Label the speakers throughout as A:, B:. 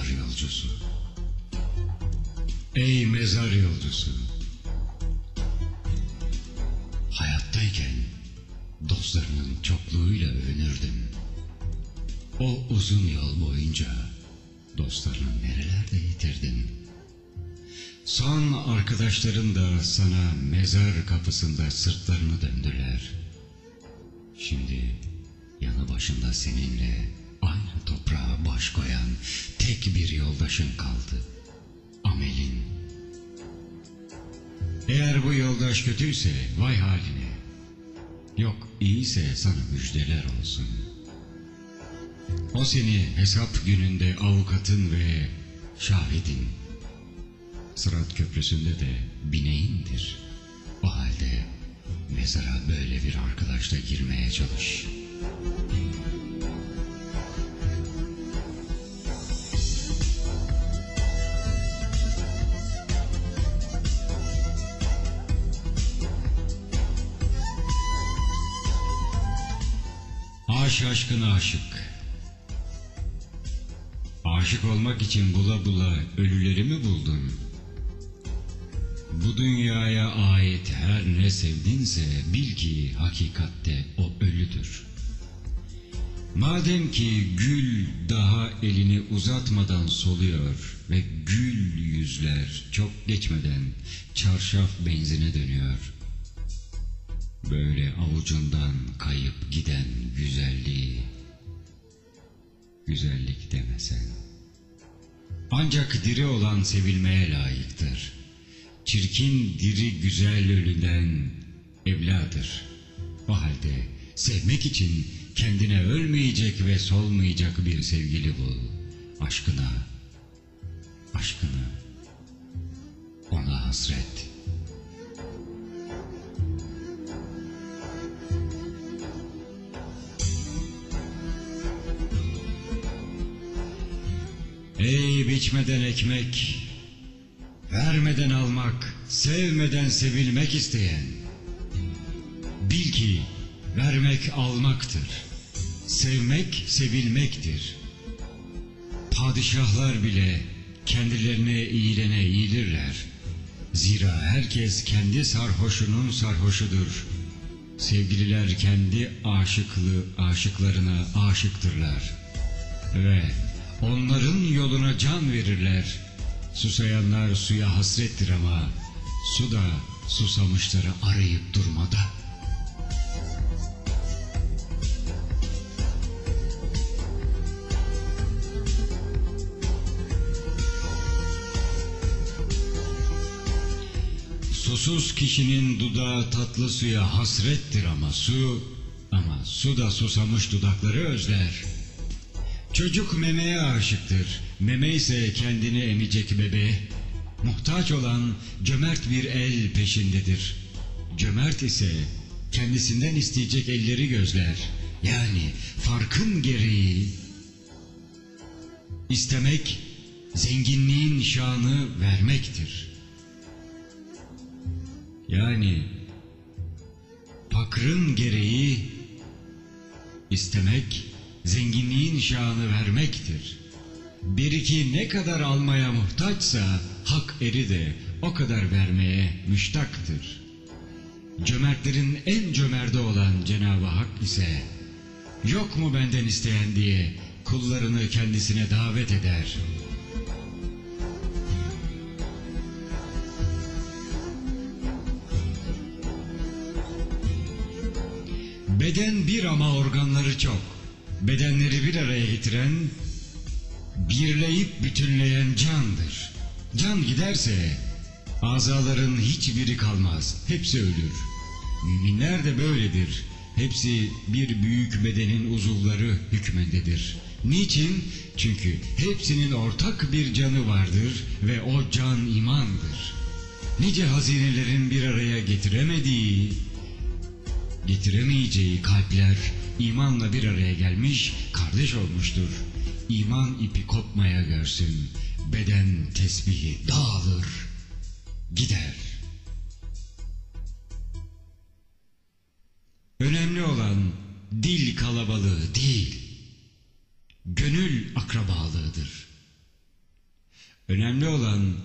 A: mezar yolcusu. Ey mezar yolcusu. Hayattayken dostlarının çokluğuyla övünürdün. O uzun yol boyunca dostlarını nerelerde yitirdin? Son arkadaşların da sana mezar kapısında sırtlarını döndüler. Şimdi yanı başında seninle toprağa baş koyan tek bir yoldaşın kaldı. Amelin. Eğer bu yoldaş kötüyse vay haline. Yok iyiyse sana müjdeler olsun. O seni hesap gününde avukatın ve şahidin. Sırat köprüsünde de bineğindir. O halde mezara böyle bir arkadaşla girmeye çalış. Aş aşkına aşık. Aşık olmak için bula bula ölüleri mi buldun? Bu dünyaya ait her ne sevdinse bil ki hakikatte o ölüdür. Madem ki gül daha elini uzatmadan soluyor ve gül yüzler çok geçmeden çarşaf benzine dönüyor. Böyle avucundan kayıp giden güzelliği güzellik demesen. Ancak diri olan sevilmeye layıktır. Çirkin diri güzel ölüden evladır. O halde sevmek için kendine ölmeyecek ve solmayacak bir sevgili bul. Aşkına, aşkını ona hasret. Ey biçmeden ekmek, vermeden almak, sevmeden sevilmek isteyen. Bil ki vermek almaktır, sevmek sevilmektir. Padişahlar bile kendilerine iyilene iyilirler. Zira herkes kendi sarhoşunun sarhoşudur. Sevgililer kendi aşıklı aşıklarına aşıktırlar. Ve onların yoluna can verirler. Susayanlar suya hasrettir ama su da susamışları arayıp durmada. Susuz kişinin dudağı tatlı suya hasrettir ama su, ama su da susamış dudakları özler. Çocuk memeye aşıktır, meme ise kendini emecek bebe. Muhtaç olan cömert bir el peşindedir. Cömert ise kendisinden isteyecek elleri gözler. Yani farkın gereği istemek zenginliğin şanı vermektir. Yani fakrın gereği istemek zenginliğin şanı vermektir. Bir iki ne kadar almaya muhtaçsa hak eri de o kadar vermeye müştaktır. Cömertlerin en cömerti olan Cenab-ı Hak ise yok mu benden isteyen diye kullarını kendisine davet eder. Beden bir ama organları çok. Bedenleri bir araya getiren, birleyip bütünleyen candır. Can giderse azaların hiçbiri kalmaz, hepsi ölür. Müminler de böyledir. Hepsi bir büyük bedenin uzuvları hükmündedir. Niçin? Çünkü hepsinin ortak bir canı vardır ve o can imandır. Nice hazinelerin bir araya getiremediği, getiremeyeceği kalpler imanla bir araya gelmiş, kardeş olmuştur. İman ipi kopmaya görsün, beden tesbihi dağılır, gider. Önemli olan dil kalabalığı değil, gönül akrabalığıdır. Önemli olan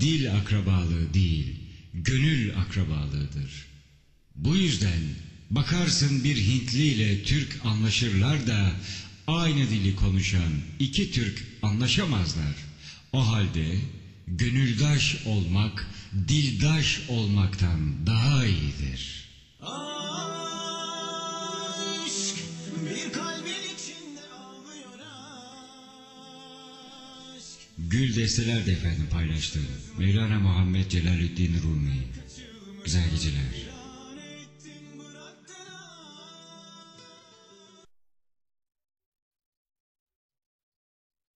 A: dil akrabalığı değil, gönül akrabalığıdır. Bu yüzden bakarsın bir Hintli ile Türk anlaşırlar da aynı dili konuşan iki Türk anlaşamazlar. O halde gönüldaş olmak dildaş olmaktan daha iyidir.
B: Aşk bir kalbin içinde ağlıyor aşk.
A: Gül desteler de efendim paylaştı. Mevlana Muhammed Celaleddin Rumi. Güzel geceler.